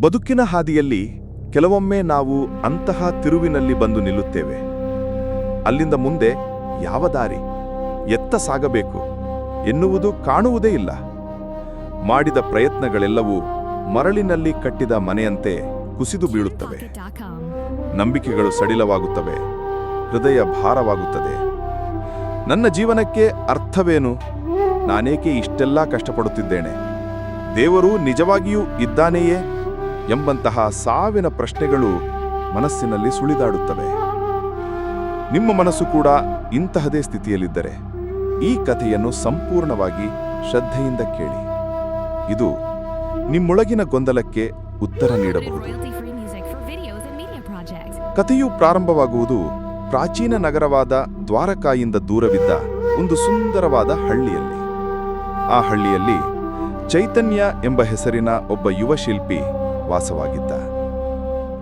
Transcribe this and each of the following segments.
ಬದುಕಿನ ಹಾದಿಯಲ್ಲಿ ಕೆಲವೊಮ್ಮೆ ನಾವು ಅಂತಹ ತಿರುವಿನಲ್ಲಿ ಬಂದು ನಿಲ್ಲುತ್ತೇವೆ. ಅಲ್ಲಿಂದ ಮುಂದೆ ಯಾವ ದಾರಿ? ಎತ್ತ ಸಾಗಬೇಕು ಎನ್ನುವುದು ಕಾಣುವುದೇ ಇಲ್ಲ. ಮಾಡಿದ ಪ್ರಯತ್ನಗಳೆಲ್ಲವೂ ಮರಳಿನಲ್ಲಿ ಕಟ್ಟಿದ ಮನೆಯಂತೆ ಕುಸಿದು ಬೀಳುತ್ತವೆ. ನಂಬಿಕೆಗಳು ಸಡಿಲವಾಗುತ್ತವೆ. ಹೃದಯ ಭಾರವಾಗುತ್ತದೆ. ನನ್ನ ಜೀವನಕ್ಕೆ ಅರ್ಥವೇನು? ನಾನೇಕೆ ಇಷ್ಟೆಲ್ಲ ಕಷ್ಟಪಡುತ್ತಿದ್ದೇನೆ? ದೇವರು ನಿಜವಾಗಿಯೂ ಇದ್ದಾನೆಯೇ? ಎಂಬಂತಹ ಸಾವಿನ ಪ್ರಶ್ನೆಗಳು ಮನಸ್ಸಿನಲ್ಲಿ ಸುಳಿದಾಡುತ್ತವೆ. ನಿಮ್ಮ ಮನಸ್ಸು ಕೂಡ ಇಂತಹದೇ ಸ್ಥಿತಿಯಲ್ಲಿದ್ದರೆ ಈ ಕಥೆಯನ್ನು ಸಂಪೂರ್ಣವಾಗಿ ಶ್ರದ್ಧೆಯಿಂದ ಕೇಳಿ. ಇದು ನಿಮ್ಮೊಳಗಿನ ಗೊಂದಲಕ್ಕೆ ಉತ್ತರ ನೀಡಬಹುದು. ಕಥೆಯು ಪ್ರಾರಂಭವಾಗುವುದು ಪ್ರಾಚೀನ ನಗರವಾದ ದ್ವಾರಕಾಯಿಂದ ದೂರವಿದ್ದ ಒಂದು ಸುಂದರವಾದ ಹಳ್ಳಿಯಲ್ಲಿ. ಆ ಹಳ್ಳಿಯಲ್ಲಿ ಚೈತನ್ಯ ಎಂಬ ಹೆಸರಿನ ಒಬ್ಬ ಯುವ ಶಿಲ್ಪಿ ವಾಸವಾಗಿದ್ದ.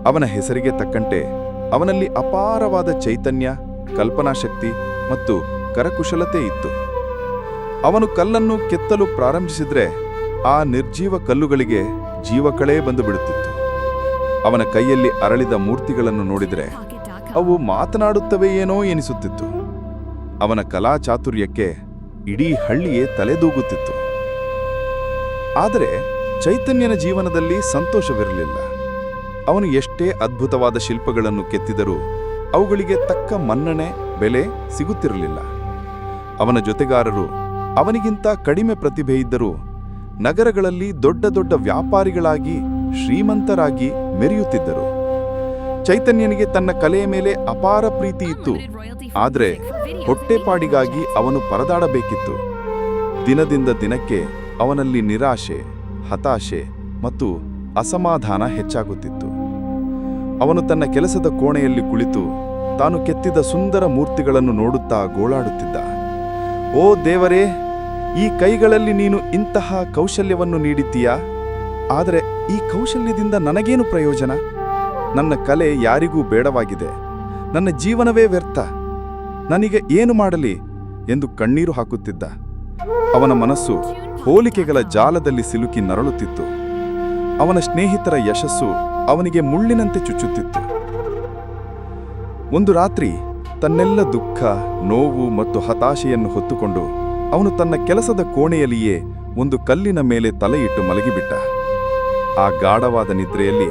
ಅವನ ಹೆಸರಿಗೆ ತಕ್ಕಂತೆ ಅವನಲ್ಲಿ ಅಪಾರವಾದ ಚೈತನ್ಯ, ಕಲ್ಪನಾಶಕ್ತಿ ಮತ್ತು ಕರಕುಶಲತೆ ಇತ್ತು. ಅವನು ಕಲ್ಲನ್ನು ಕೆತ್ತಲು ಪ್ರಾರಂಭಿಸಿದ್ರೆ ಆ ನಿರ್ಜೀವ ಕಲ್ಲುಗಳಿಗೆ ಜೀವಕಳೇ ಬಂದು ಬಿಡುತ್ತಿತ್ತು. ಅವನ ಕೈಯಲ್ಲಿ ಅರಳಿದ ಮೂರ್ತಿಗಳನ್ನು ನೋಡಿದರೆ ಅವು ಮಾತನಾಡುತ್ತವೆಯೇನೋ ಎನಿಸುತ್ತಿತ್ತು. ಅವನ ಕಲಾ ಚಾತುರ್ಯಕ್ಕೆ ಇಡೀ ಹಳ್ಳಿಯೇ ತಲೆದೂಗುತ್ತಿತ್ತು. ಆದರೆ ಚೈತನ್ಯನ ಜೀವನದಲ್ಲಿ ಸಂತೋಷವಿರಲಿಲ್ಲ. ಅವನು ಎಷ್ಟೇ ಅದ್ಭುತವಾದ ಶಿಲ್ಪಗಳನ್ನು ಕೆತ್ತಿದರೂ ಅವುಗಳಿಗೆ ತಕ್ಕ ಮನ್ನಣೆ, ಬೆಲೆ ಸಿಗುತ್ತಿರಲಿಲ್ಲ. ಅವನ ಜೊತೆಗಾರರು ಅವನಿಗಿಂತ ಕಡಿಮೆ ಪ್ರತಿಭೆ ಇದ್ದರೂ ನಗರಗಳಲ್ಲಿ ದೊಡ್ಡ ದೊಡ್ಡ ವ್ಯಾಪಾರಿಗಳಾಗಿ ಶ್ರೀಮಂತರಾಗಿ ಮೆರೆಯುತ್ತಿದ್ದರು. ಚೈತನ್ಯನಿಗೆ ತನ್ನ ಕಲೆಯ ಮೇಲೆ ಅಪಾರ ಪ್ರೀತಿ ಇತ್ತು. ಆದರೆ ಹೊಟ್ಟೆಪಾಡಿಗಾಗಿ ಅವನು ಪರದಾಡಬೇಕಿತ್ತು. ದಿನದಿಂದ ದಿನಕ್ಕೆ ಅವನಲ್ಲಿ ನಿರಾಶೆ ಹತಾಶೆ ಮತ್ತು ಅಸಮಾಧಾನ ಹೆಚ್ಚಾಗುತ್ತಿತ್ತು. ಅವನು ತನ್ನ ಕೆಲಸದ ಕೋಣೆಯಲ್ಲಿ ಕುಳಿತು ತಾನು ಕೆತ್ತಿದ ಸುಂದರ ಮೂರ್ತಿಗಳನ್ನು ನೋಡುತ್ತಾ ಗೋಳಾಡುತ್ತಿದ್ದ. ಓ ದೇವರೇ, ಈ ಕೈಗಳಲ್ಲಿ ನೀನು ಇಂತಹ ಕೌಶಲ್ಯವನ್ನು ನೀಡಿದ್ದೀಯಾ? ಆದರೆ ಈ ಕೌಶಲ್ಯದಿಂದ ನನಗೇನು ಪ್ರಯೋಜನ? ನನ್ನ ಕಲೆ ಯಾರಿಗೂ ಬೇಡವಾಗಿದೆ. ನನ್ನ ಜೀವನವೇ ವ್ಯರ್ಥ. ನನಗೆ ಏನು ಮಾಡಲಿ? ಎಂದು ಕಣ್ಣೀರು ಹಾಕುತ್ತಿದ್ದ. ಅವನ ಮನಸ್ಸು ಹೋಲಿಕೆಗಳ ಜಾಲದಲ್ಲಿ ಸಿಲುಕಿ ನರಳುತ್ತಿತ್ತು. ಅವನ ಸ್ನೇಹಿತರ ಯಶಸ್ಸು ಅವನಿಗೆ ಮುಳ್ಳಿನಂತೆ ಚುಚ್ಚುತ್ತಿತ್ತು. ಒಂದು ರಾತ್ರಿ ತನ್ನೆಲ್ಲ ದುಃಖ, ನೋವು ಮತ್ತು ಹತಾಶೆಯನ್ನು ಹೊತ್ತುಕೊಂಡು ಅವನು ತನ್ನ ಕೆಲಸದ ಕೋಣೆಯಲ್ಲಿಯೇ ಒಂದು ಕಲ್ಲಿನ ಮೇಲೆ ತಲೆಯಿಟ್ಟು ಮಲಗಿಬಿಟ್ಟ. ಆ ಗಾಢವಾದ ನಿದ್ರೆಯಲ್ಲಿ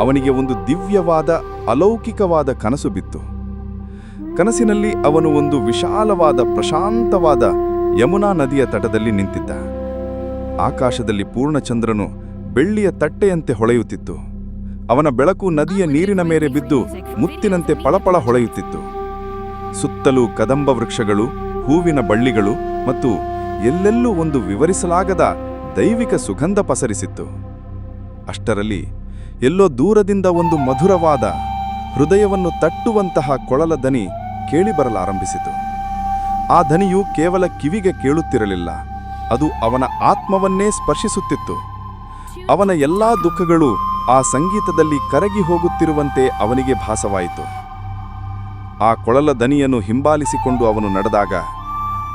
ಅವನಿಗೆ ಒಂದು ದಿವ್ಯವಾದ, ಅಲೌಕಿಕವಾದ ಕನಸು ಬಿತ್ತು. ಕನಸಿನಲ್ಲಿ ಅವನು ಒಂದು ವಿಶಾಲವಾದ, ಪ್ರಶಾಂತವಾದ ಯಮುನಾ ನದಿಯ ತಟದಲ್ಲಿ ನಿಂತಿದ್ದ. ಆಕಾಶದಲ್ಲಿ ಪೂರ್ಣಚಂದ್ರನು ಬೆಳ್ಳಿಯ ತಟ್ಟೆಯಂತೆ ಹೊಳೆಯುತ್ತಿತ್ತು. ಅವನ ಬೆಳಕು ನದಿಯ ನೀರಿನ ಮೇಲೆ ಬಿದ್ದು ಮುತ್ತಿನಂತೆ ಪಳಪಳ ಹೊಳೆಯುತ್ತಿತ್ತು. ಸುತ್ತಲೂ ಕದಂಬ ವೃಕ್ಷಗಳು ಹೂವಿನ ಬಳ್ಳಿಗಳು ಮತ್ತು ಎಲ್ಲೆಲ್ಲೂ ಒಂದು ವಿವರಿಸಲಾಗದ ದೈವಿಕ ಸುಗಂಧ ಪಸರಿಸಿತ್ತು. ಅಷ್ಟರಲ್ಲಿ ಎಲ್ಲೋ ದೂರದಿಂದ ಒಂದು ಮಧುರವಾದ ಹೃದಯವನ್ನು ತಟ್ಟುವಂತಹ ಕೊಳಲ ದನಿ ಕೇಳಿಬರಲಾರಂಭಿಸಿತು. ಆ ಧನಿಯು ಕೇವಲ ಕಿವಿಗೆ ಕೇಳುತ್ತಿರಲಿಲ್ಲ. ಅದು ಅವನ ಆತ್ಮವನ್ನೇ ಸ್ಪರ್ಶಿಸುತ್ತಿತ್ತು. ಅವನ ಎಲ್ಲಾ ದುಃಖಗಳು ಆ ಸಂಗೀತದಲ್ಲಿ ಕರಗಿ ಹೋಗುತ್ತಿರುವಂತೆ ಅವನಿಗೆ ಭಾಸವಾಯಿತು. ಆ ಕೊಳಲ ದನಿಯನ್ನು ಹಿಂಬಾಲಿಸಿಕೊಂಡು ಅವನು ನಡೆದಾಗ,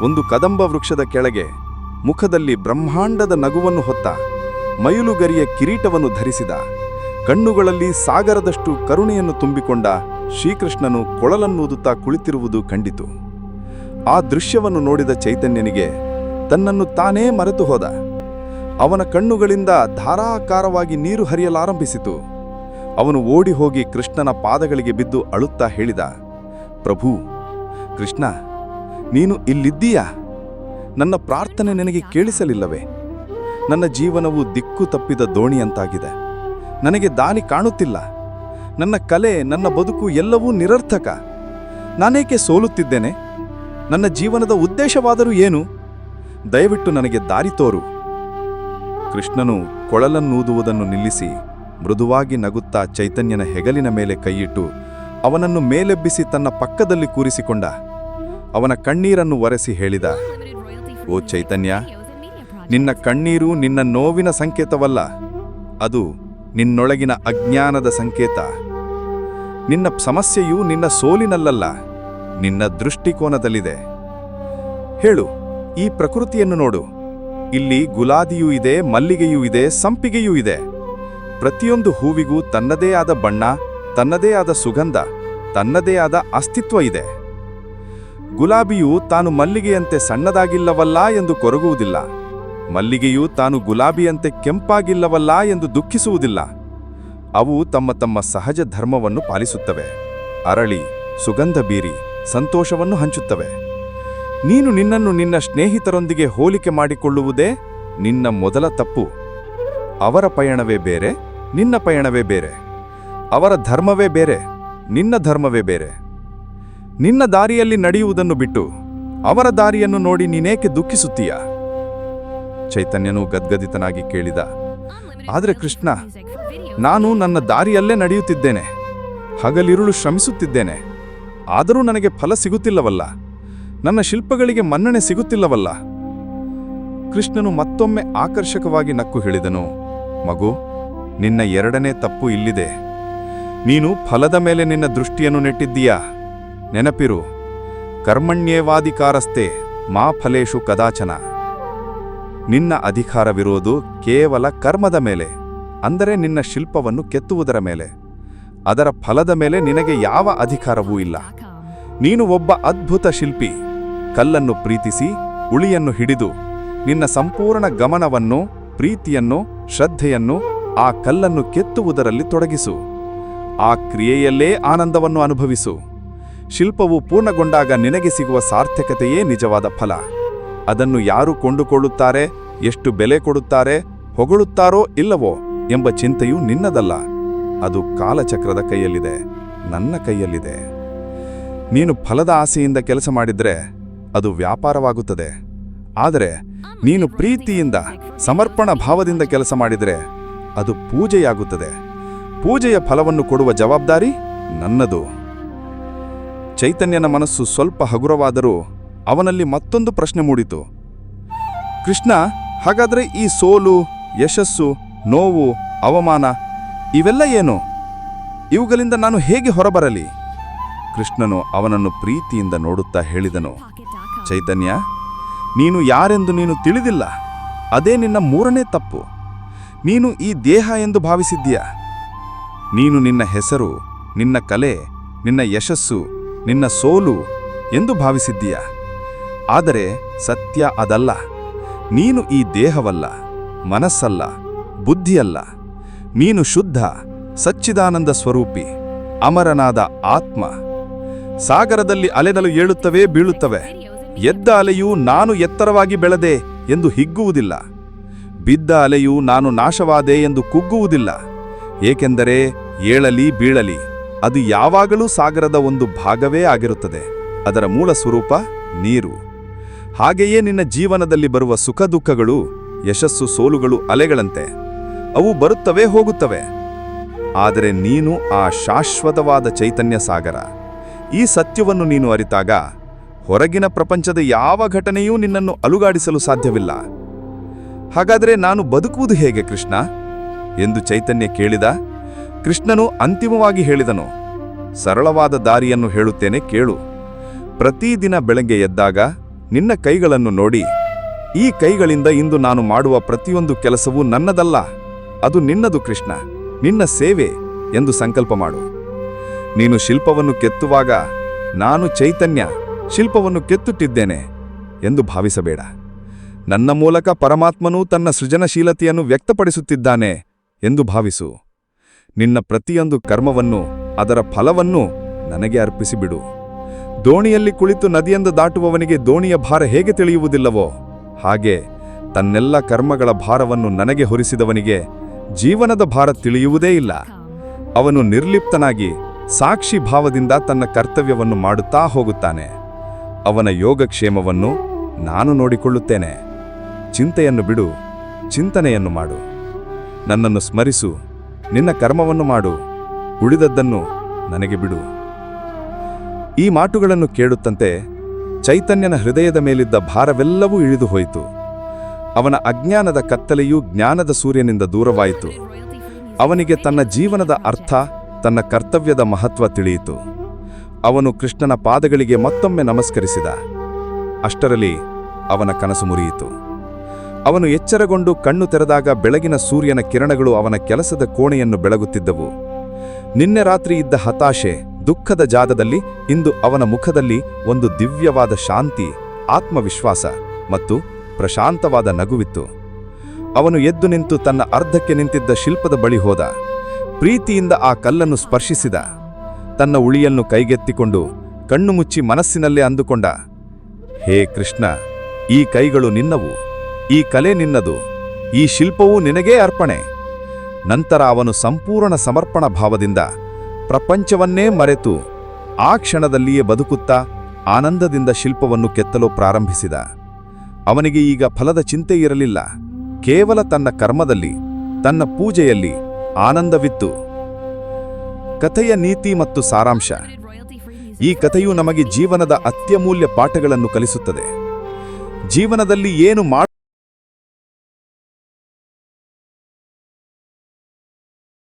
ಒಂದು ಕದಂಬ ವೃಕ್ಷದ ಕೆಳಗೆ ಮುಖದಲ್ಲಿ ಬ್ರಹ್ಮಾಂಡದ ನಗುವನ್ನು ಹೊತ್ತ ಮೈಲುಗರಿಯ ಕಿರೀಟವನ್ನು ಧರಿಸಿದ, ಕಣ್ಣುಗಳಲ್ಲಿ ಸಾಗರದಷ್ಟು ಕರುಣೆಯನ್ನು ತುಂಬಿಕೊಂಡ ಶ್ರೀಕೃಷ್ಣನು ಕೊಳಲನ್ನೂದುತ್ತಾ ಕುಳಿತಿರುವುದು ಕಂಡಿತು. ಆ ದೃಶ್ಯವನ್ನು ನೋಡಿದ ಚೈತನ್ಯನಿಗೆ ತನ್ನನ್ನು ತಾನೇ ಮರೆತು ಹೋದ. ಅವನ ಕಣ್ಣುಗಳಿಂದ ಧಾರಾಕಾರವಾಗಿ ನೀರು ಹರಿಯಲಾರಂಭಿಸಿತು. ಅವನು ಓಡಿ ಹೋಗಿ ಕೃಷ್ಣನ ಪಾದಗಳಿಗೆ ಬಿದ್ದು ಅಳುತ್ತಾ ಹೇಳಿದ, ಪ್ರಭು, ಕೃಷ್ಣ, ನೀನು ಇಲ್ಲಿದ್ದೀಯಾ? ನನ್ನ ಪ್ರಾರ್ಥನೆ ನನಗೆ ಕೇಳಿಸಲಿಲ್ಲವೇ? ನನ್ನ ಜೀವನವು ದಿಕ್ಕು ತಪ್ಪಿದ ದೋಣಿಯಂತಾಗಿದೆ. ನನಗೆ ದಾನಿ ಕಾಣುತ್ತಿಲ್ಲ. ನನ್ನ ಕಲೆ, ನನ್ನ ಬದುಕು ಎಲ್ಲವೂ ನಿರರ್ಥಕ. ನಾನೇಕೆ ಸೋಲುತ್ತಿದ್ದೇನೆ? ನನ್ನ ಜೀವನದ ಉದ್ದೇಶವಾದರೂ ಏನು? ದಯವಿಟ್ಟು ನನಗೆ ದಾರಿ ತೋರು. ಕೃಷ್ಣನು ಕೊಳಲನ್ನೂದುವುದನ್ನು ನಿಲ್ಲಿಸಿ ಮೃದುವಾಗಿ ನಗುತ್ತಾ ಚೈತನ್ಯನ ಹೆಗಲಿನ ಮೇಲೆ ಕೈಯಿಟ್ಟು ಅವನನ್ನು ಮೇಲೆಬ್ಬಿಸಿ ತನ್ನ ಪಕ್ಕದಲ್ಲಿ ಕೂರಿಸಿಕೊಂಡ. ಅವನ ಕಣ್ಣೀರನ್ನು ಒರೆಸಿ ಹೇಳಿದ, ಓ ಚೈತನ್ಯ. ನಿನ್ನ ಕಣ್ಣೀರು ನಿನ್ನ ನೋವಿನ ಸಂಕೇತವಲ್ಲ, ಅದು ನಿನ್ನೊಳಗಿನ ಅಜ್ಞಾನದ ಸಂಕೇತ. ನಿನ್ನ ಸಮಸ್ಯೆಯು ನಿನ್ನ ಸೋಲಿನಲ್ಲಲ್ಲ. ನಿನ್ನ ದೃಷ್ಟಿಕೋನದಲ್ಲಿದೆ. ಹೇಳು, ಈ ಪ್ರಕೃತಿಯನ್ನು ನೋಡು. ಇಲ್ಲಿ ಗುಲಾದಿಯೂ ಇದೆ, ಮಲ್ಲಿಗೆಯೂ ಇದೆ, ಸಂಪಿಗೆಯೂ ಇದೆ. ಪ್ರತಿಯೊಂದು ಹೂವಿಗೂ ತನ್ನದೇ ಆದ ಬಣ್ಣ, ತನ್ನದೇ ಆದ ಸುಗಂಧ, ತನ್ನದೇ ಆದ ಅಸ್ತಿತ್ವ ಇದೆ. ಗುಲಾಬಿಯು ತಾನು ಮಲ್ಲಿಗೆಯಂತೆ ಸಣ್ಣದಾಗಿಲ್ಲವಲ್ಲ ಎಂದು ಕೊರಗುವುದಿಲ್ಲ. ಮಲ್ಲಿಗೆಯು ತಾನು ಗುಲಾಬಿಯಂತೆ ಕೆಂಪಾಗಿಲ್ಲವಲ್ಲ ಎಂದು ದುಃಖಿಸುವುದಿಲ್ಲ. ಅವು ತಮ್ಮ ತಮ್ಮ ಸಹಜ ಧರ್ಮವನ್ನು ಪಾಲಿಸುತ್ತವೆ. ಅರಳಿ, ಸುಗಂಧ ಬೀರಿ. ಸಂತೋಷವನ್ನು ಹಂಚುತ್ತವೆ. ನೀನು ನಿನ್ನನ್ನು ನಿನ್ನ ಸ್ನೇಹಿತರೊಂದಿಗೆ ಹೋಲಿಕೆ ಮಾಡಿಕೊಳ್ಳುವುದೇ ನಿನ್ನ ಮೊದಲ ತಪ್ಪು. ಅವರ ಪಯಣವೇ ಬೇರೆ ನಿನ್ನ ಪಯಣವೇ ಬೇರೆ. ಅವರ ಧರ್ಮವೇ ಬೇರೆ ನಿನ್ನ ಧರ್ಮವೇ ಬೇರೆ. ನಿನ್ನ ದಾರಿಯಲ್ಲಿ ನಡೆಯುವುದನ್ನು ಬಿಟ್ಟು ಅವರ ದಾರಿಯನ್ನು ನೋಡಿ ನೀನೇಕೆ ದುಃಖಿಸುತ್ತೀಯ? ಚೈತನ್ಯನು ಗದ್ಗದಿತನಾಗಿ ಕೇಳಿದ. ಆದರೆ ಕೃಷ್ಣ, ನಾನು ನನ್ನ ದಾರಿಯಲ್ಲೇ ನಡೆಯುತ್ತಿದ್ದೇನೆ. ಹಗಲಿರುಳು ಶ್ರಮಿಸುತ್ತಿದ್ದೇನೆ. ಆದರೂ ನನಗೆ ಫಲ ಸಿಗುತ್ತಿಲ್ಲವಲ್ಲ. ನನ್ನ ಶಿಲ್ಪಗಳಿಗೆ ಮನ್ನಣೆ ಸಿಗುತ್ತಿಲ್ಲವಲ್ಲ. ಕೃಷ್ಣನು ಮತ್ತೊಮ್ಮೆ ಆಕರ್ಷಕವಾಗಿ ನಕ್ಕು ಹೇಳಿದನು, ಮಗು, ನಿನ್ನ ಎರಡನೇ ತಪ್ಪು ಇಲ್ಲಿದೆ. ನೀನು ಫಲದ ಮೇಲೆ ನಿನ್ನ ದೃಷ್ಟಿಯನ್ನು ನೆಟ್ಟಿದ್ದೀಯಾ? ನೆನಪಿರು, ಕರ್ಮಣ್ಯೇವಾಧಿಕಾರಸ್ಥೆ, ಮಾ ಫಲೇಶು ಕದಾಚನ. ನಿನ್ನ ಅಧಿಕಾರವಿರುವುದು ಕೇವಲ ಕರ್ಮದ ಮೇಲೆ, ಅಂದರೆ ನಿನ್ನ ಶಿಲ್ಪವನ್ನು ಕೆತ್ತುವುದರ ಮೇಲೆ. ಅದರ ಫಲದ ಮೇಲೆ ನಿನಗೆ ಯಾವ ಅಧಿಕಾರವೂ ಇಲ್ಲ. ನೀನು ಒಬ್ಬ ಅದ್ಭುತ ಶಿಲ್ಪಿ. ಕಲ್ಲನ್ನು ಪ್ರೀತಿಸಿ, ಉಳಿಯನ್ನು ಹಿಡಿದು, ನಿನ್ನ ಸಂಪೂರ್ಣ ಗಮನವನ್ನು, ಪ್ರೀತಿಯನ್ನು, ಶ್ರದ್ಧೆಯನ್ನು ಆ ಕಲ್ಲನ್ನು ಕೆತ್ತುವುದರಲ್ಲಿ ತೊಡಗಿಸು. ಆ ಕ್ರಿಯೆಯಲ್ಲೇ ಆನಂದವನ್ನು ಅನುಭವಿಸು. ಶಿಲ್ಪವು ಪೂರ್ಣಗೊಂಡಾಗ ನಿನಗೆ ಸಿಗುವ ಸಾರ್ಥಕತೆಯೇ ನಿಜವಾದ ಫಲ. ಅದನ್ನು ಯಾರು ಕೊಂಡುಕೊಳ್ಳುತ್ತಾರೆ, ಎಷ್ಟು ಬೆಲೆ ಕೊಡುತ್ತಾರೆ, ಹೊಗಳುತ್ತಾರೋ ಇಲ್ಲವೋ ಎಂಬ ಚಿಂತೆಯು ನಿನ್ನದಲ್ಲ. ಅದು ಕಾಲಚಕ್ರದ ಕೈಯಲ್ಲಿದೆ, ನನ್ನ ಕೈಯಲ್ಲಿದೆ. ನೀನು ಫಲದ ಆಸೆಯಿಂದ ಕೆಲಸ ಮಾಡಿದರೆ ಅದು ವ್ಯಾಪಾರವಾಗುತ್ತದೆ. ಆದರೆ ನೀನು ಪ್ರೀತಿಯಿಂದ, ಸಮರ್ಪಣ ಭಾವದಿಂದ ಕೆಲಸ ಮಾಡಿದರೆ ಅದು ಪೂಜೆಯಾಗುತ್ತದೆ. ಪೂಜೆಯ ಫಲವನ್ನು ಕೊಡುವ ಜವಾಬ್ದಾರಿ ನನ್ನದು. ಚೈತನ್ಯನ ಮನಸ್ಸು ಸ್ವಲ್ಪ ಹಗುರವಾದರೂ ಅವನಲ್ಲಿ ಮತ್ತೊಂದು ಪ್ರಶ್ನೆ ಮೂಡಿತು. ಕೃಷ್ಣ, ಹಾಗಾದರೆ ಈ ಸೋಲು, ಯಶಸ್ಸು, ನೋವು, ಅವಮಾನ ಇವೆಲ್ಲ ಏನು? ಇವುಗಳಿಂದ ನಾನು ಹೇಗೆ ಹೊರಬರಲಿ? ಕೃಷ್ಣನು ಅವನನ್ನು ಪ್ರೀತಿಯಿಂದ ನೋಡುತ್ತಾ ಹೇಳಿದನು ಚೈತನ್ಯ ನೀನು ಯಾರೆಂದು ನೀನು ತಿಳಿದಿಲ್ಲ. ಅದೇ ನಿನ್ನ ಮೂರನೇ ತಪ್ಪು. ನೀನು ಈ ದೇಹ ಎಂದು ಭಾವಿಸಿದ್ದೀಯ? ನೀನು ನಿನ್ನ ಹೆಸರು ನಿನ್ನ ಕಲೆ ನಿನ್ನ ಯಶಸ್ಸು ನಿನ್ನ ಸೋಲು ಎಂದು ಭಾವಿಸಿದ್ದೀಯ? ಆದರೆ ಸತ್ಯ ಅದಲ್ಲ. ನೀನು ಈ ದೇಹವಲ್ಲ ಮನಸ್ಸಲ್ಲ ಬುದ್ಧಿಯಲ್ಲ. ನೀನು ಶುದ್ಧ ಸಚ್ಚಿದಾನಂದ ಸ್ವರೂಪಿ ಅಮರನಾದ ಆತ್ಮ. ಸಾಗರದಲ್ಲಿ ಅಲೆನಲು ಏಳುತ್ತವೆ, ಬೀಳುತ್ತವೆ. ಎದ್ದ ಅಲೆಯು ನಾನು ಎತ್ತರವಾಗಿ ಬೆಳೆದೆ ಎಂದು ಹಿಗ್ಗುವುದಿಲ್ಲ. ಬಿದ್ದ ಅಲೆಯು ನಾನು ನಾಶವಾದೆ ಎಂದು ಕುಗ್ಗುವುದಿಲ್ಲ. ಏಕೆಂದರೆ ಏಳಲಿ, ಬೀಳಲಿ, ಅದು ಯಾವಾಗಲೂ ಸಾಗರದ ಒಂದು ಭಾಗವೇ ಆಗಿರುತ್ತದೆ. ಅದರ ಮೂಲ ಸ್ವರೂಪ ನೀರು. ಹಾಗೆಯೇ ನಿನ್ನ ಜೀವನದಲ್ಲಿ ಬರುವ ಸುಖ ದುಃಖಗಳು, ಯಶಸ್ಸು ಸೋಲುಗಳು ಅಲೆಗಳಂತೆ. ಅವು ಬರುತ್ತವೆ, ಹೋಗುತ್ತವೆ. ಆದರೆ ನೀನು ಆ ಶಾಶ್ವತವಾದ ಚೈತನ್ಯ ಸಾಗರ. ಈ ಸತ್ಯವನ್ನು ನೀನು ಅರಿತಾಗ, ಹೊರಗಿನ ಪ್ರಪಂಚದ ಯಾವ ಘಟನೆಯೂ ನಿನ್ನನ್ನು ಅಲುಗಾಡಿಸಲು ಸಾಧ್ಯವಿಲ್ಲ. ಹಾಗಾದರೆ ನಾನು ಬದುಕುವುದು ಹೇಗೆ ಕೃಷ್ಣ? ಎಂದು ಚೈತನ್ಯ ಕೇಳಿದ, ಕೃಷ್ಣನು ಅಂತಿಮವಾಗಿ ಹೇಳಿದನು, ಸರಳವಾದ ದಾರಿಯನ್ನು ಹೇಳುತ್ತೇನೆ ಕೇಳು. ಪ್ರತಿದಿನ ಬೆಳಗ್ಗೆ ಎದ್ದಾಗ ನಿನ್ನ ಕೈಗಳನ್ನು ನೋಡಿ, ಈ ಕೈಗಳಿಂದ ಇಂದು ನಾನು ಮಾಡುವ ಪ್ರತಿಯೊಂದು ಕೆಲಸವೂ ನನ್ನದಲ್ಲ, ಅದು ನಿನ್ನದು ಕೃಷ್ಣ, ನಿನ್ನ ಸೇವೆ ಎಂದು ಸಂಕಲ್ಪ ಮಾಡು. ನೀನು ಶಿಲ್ಪವನ್ನು ಕೆತ್ತುವಾಗ ನಾನು ಚೈತನ್ಯ ಶಿಲ್ಪವನ್ನು ಕೆತ್ತುತ್ತಿದ್ದೇನೆ ಎಂದು ಭಾವಿಸಬೇಡ. ನನ್ನ ಮೂಲಕ ಪರಮಾತ್ಮನೂ ತನ್ನ ಸೃಜನಶೀಲತೆಯನ್ನು ವ್ಯಕ್ತಪಡಿಸುತ್ತಿದ್ದಾನೆ ಎಂದು ಭಾವಿಸು. ನಿನ್ನ ಪ್ರತಿಯೊಂದು ಕರ್ಮವನ್ನು ಅದರ ಫಲವನ್ನು ನನಗೆ ಅರ್ಪಿಸಿಬಿಡು. ದೋಣಿಯಲ್ಲಿ ಕುಳಿತು ನದಿಯಿಂದ ದಾಟುವವನಿಗೆ ದೋಣಿಯ ಭಾರ ಹೇಗೆ ತಿಳಿಯುವುದಿಲ್ಲವೋ, ಹಾಗೆ ತನ್ನೆಲ್ಲ ಕರ್ಮಗಳ ಭಾರವನ್ನು ನನಗೆ ಹೊರಿಸಿದವನಿಗೆ ಜೀವನದ ಭಾರ ತಿಳಿಯುವುದೇ ಇಲ್ಲ. ಅವನು ನಿರ್ಲಿಪ್ತನಾಗಿ ಸಾಕ್ಷಿ ಭಾವದಿಂದ ತನ್ನ ಕರ್ತವ್ಯವನ್ನು ಮಾಡುತ್ತಾ ಹೋಗುತ್ತಾನೆ. ಅವನ ಯೋಗಕ್ಷೇಮವನ್ನು ನಾನು ನೋಡಿಕೊಳ್ಳುತ್ತೇನೆ. ಚಿಂತೆಯನ್ನು ಬಿಡು, ಚಿಂತನೆಯನ್ನು ಮಾಡು. ನನ್ನನ್ನು ಸ್ಮರಿಸು, ನಿನ್ನ ಕರ್ಮವನ್ನು ಮಾಡು, ಉಳಿದದ್ದನ್ನು ನನಗೆ ಬಿಡು. ಈ ಮಾತುಗಳನ್ನು ಕೇಳುತ್ತಂತೆ ಚೈತನ್ಯನ ಹೃದಯದ ಮೇಲಿದ್ದ ಭಾರವೆಲ್ಲವೂ ಇಳಿದು ಹೋಯಿತು. ಅವನ ಅಜ್ಞಾನದ ಕತ್ತಲೆಯೂ ಜ್ಞಾನದ ಸೂರ್ಯನಿಂದ ದೂರವಾಯಿತು. ಅವನಿಗೆ ತನ್ನ ಜೀವನದ ಅರ್ಥ. ತನ್ನ ಕರ್ತವ್ಯದ ಮಹತ್ವ ತಿಳಿಯಿತು. ಅವನು ಕೃಷ್ಣನ ಪಾದಗಳಿಗೆ ಮತ್ತೊಮ್ಮೆ ನಮಸ್ಕರಿಸಿದ. ಅಷ್ಟರಲ್ಲಿ ಅವನ ಕನಸು ಮುರಿಯಿತು. ಅವನು ಎಚ್ಚರಗೊಂಡು ಕಣ್ಣು ತೆರೆದಾಗ ಬೆಳಗಿನ ಸೂರ್ಯನ ಕಿರಣಗಳು ಅವನ ಕೆಲಸದ ಕೋಣೆಯನ್ನು ಬೆಳಗುತ್ತಿದ್ದವು. ನಿನ್ನೆ ರಾತ್ರಿ ಇದ್ದ ಹತಾಶೆ, ದುಃಖದ ಜಾಗದಲ್ಲಿ ಇಂದು ಅವನ ಮುಖದಲ್ಲಿ ಒಂದು ದಿವ್ಯವಾದ ಶಾಂತಿ, ಆತ್ಮವಿಶ್ವಾಸ ಮತ್ತು ಪ್ರಶಾಂತವಾದ ನಗುವಿತ್ತು. ಅವನು ಎದ್ದು ನಿಂತು ತನ್ನ ಅರ್ಧಕ್ಕೆ ನಿಂತಿದ್ದ ಶಿಲ್ಪದ ಬಳಿ ಹೋದ. ಪ್ರೀತಿಯಿಂದ ಆ ಕಲ್ಲನ್ನು ಸ್ಪರ್ಶಿಸಿದ. ತನ್ನ ಉಳಿಯನ್ನು ಕೈಗೆತ್ತಿಕೊಂಡು ಕಣ್ಣು ಮುಚ್ಚಿ ಮನಸ್ಸಿನಲ್ಲೇ ಅಂದುಕೊಂಡ, ಹೇ ಕೃಷ್ಣ, ಈ ಕೈಗಳು ನಿನ್ನವು. ಈ ಕಲೆ ನಿನ್ನದು. ಈ ಶಿಲ್ಪವೂ ನಿನಗೇ ಅರ್ಪಣೆ. ನಂತರ ಅವನು ಸಂಪೂರ್ಣ ಸಮರ್ಪಣ ಭಾವದಿಂದ ಪ್ರಪಂಚವನ್ನೇ ಮರೆತು ಆ ಕ್ಷಣದಲ್ಲಿಯೇ ಬದುಕುತ್ತಾ ಆನಂದದಿಂದ ಶಿಲ್ಪವನ್ನು ಕೆತ್ತಲು ಪ್ರಾರಂಭಿಸಿದ. ಅವನಿಗೆ ಈಗ ಫಲದ ಚಿಂತೆ ಇರಲಿಲ್ಲ. ಕೇವಲ ತನ್ನ ಕರ್ಮದಲ್ಲಿ, ತನ್ನ ಪೂಜೆಯಲ್ಲಿ ಆನಂದವಿತ್ತು ಕಥೆಯ ನೀತಿ ಮತ್ತು ಸಾರಾಂಶ. ಈ ಕಥೆಯು ನಮಗೆ ಜೀವನದ ಅತ್ಯಮೂಲ್ಯ ಪಾಠಗಳನ್ನು ಕಲಿಸುತ್ತದೆ ಜೀವನದಲ್ಲಿ ಏನು ಮಾಡ